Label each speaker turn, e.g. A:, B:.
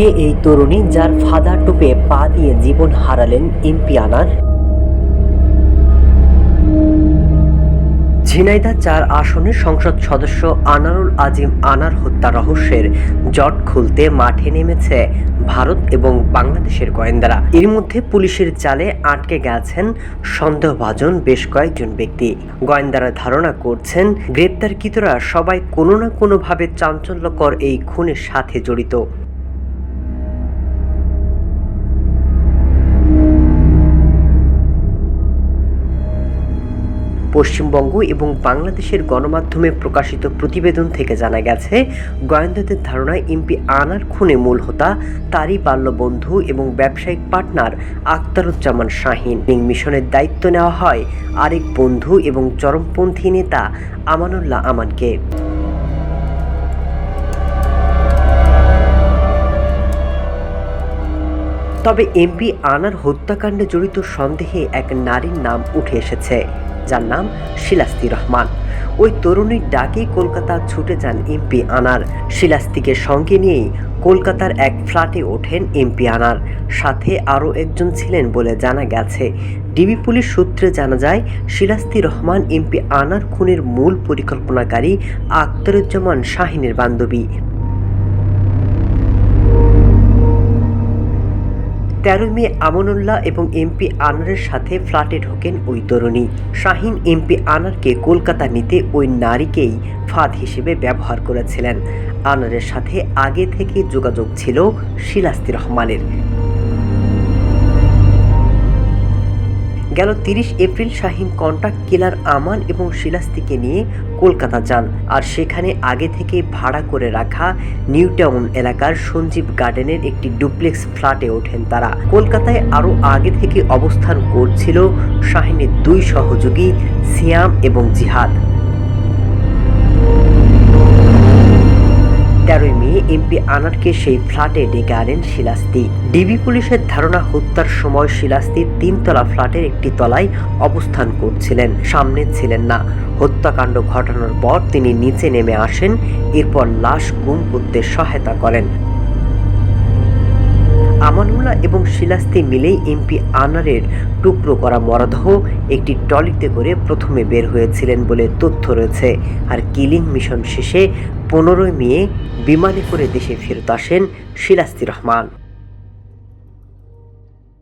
A: কে এই তরুণী যার ফাদা টুপে পা দিয়ে জীবন হারালেন এমপি ঝিনাইদা চার আসনের সংসদ সদস্য আনারুল আজিম আনার হত্যা রহস্যের জট খুলতে মাঠে নেমেছে ভারত এবং বাংলাদেশের গোয়েন্দারা। এর মধ্যে পুলিশের জালে আটকে গেছেন সন্দেহভাজন বেশ কয়েকজন ব্যক্তি। গোয়েন্দারা ধারণা করছেন, গ্রেপ্তারকৃতরা সবাই কোনো না কোনোভাবে চাঞ্চল্যকর এই খুনের সাথে জড়িত। পশ্চিমবঙ্গ এবং বাংলাদেশের গণমাধ্যমে প্রকাশিত প্রতিবেদন থেকে জানা গেছে, গোয়েন্দাদের ধারণায় এমপি আনার খুনে মূল হোতা তারই বাল্যবন্ধু এবং ব্যবসায়িক পার্টনার আখতারুজ্জামান শাহিন। মিশনের দায়িত্ব নেওয়া হয় আরেক বন্ধু এবং চরমপন্থী নেতা আমানুল্লাহ আমানকে। তবে এমপি আনার হত্যাকাণ্ডে জড়িত সন্দেহে এক নারীর নাম উঠে এসেছে। যার নাম শিলাস্তি রহমান। ওই তরুণীর ডাকেই কলকাতা ছুটে যান এমপি আনার। শিলাস্তিকে সঙ্গে নিয়েই কলকাতার এক ফ্ল্যাটে ওঠেন এমপি আনার। সাথে আরও একজন ছিলেন বলে জানা গেছে। ডিবি পুলিশ সূত্রে জানা যায়, শিলাস্তি রহমান এমপি আনার খুনের মূল পরিকল্পনাকারী আখতারুজ্জামান শাহিনের বান্ধবী। তেরোই মে আমনুল্লাহ এবং এমপি আনারের সাথে ফ্ল্যাটে ঢোকেন ওই তরুণী। শাহিন এমপি আনারকে কলকাতা নিতে ওই নারীকেই ফাঁদ হিসেবে ব্যবহার করেছিলেন। আনারের সাথে আগে থেকে যোগাযোগ ছিল শিলাস্তি রহমানের। গেল তিরিশ April Shahin contract killer Aman এবং শিলাস্তিকে নিয়ে কলকাতা যান। আর সেখানে আগে থেকে ভাড়া করে রাখা নিউ টাউন এলাকার সঞ্জীব গার্ডেনের একটি ডুপ্লেক্স ফ্ল্যাটে ওঠেন তারা। কলকাতায় আরও আগে থেকে অবস্থান করছিল শাহিনের দুই সহযোগী, সিয়াম এবং জিহাদ। এমপি আনারকে সেই ফ্ল্যাটে ডেকে আনেন শিলাস্তি। ডিবি পুলিশের ধারণা, হত্যার সময় শিলাস্তি তিনতলা ফ্ল্যাটের একটি তলায় অবস্থান করছিলেন, সামনে ছিলেন না। হত্যাকাণ্ড ঘটানোর পর তিনি নিচে নেমে আসেন, এরপর লাশ গুম করতে সহায়তা করেন। আমানুল্লাহ এবং শিলাস্তি মিলেই এমপি আনারের টুকরো করা মরদেহ একটি টলিতে করে প্রথমে বের হয়েছিলেন বলে তথ্য রয়েছে। আর কিলিং মিশন শেষে পনেরোই মে বিমানে করে দেশে ফেরত আসেন শিলাস্তি রহমান।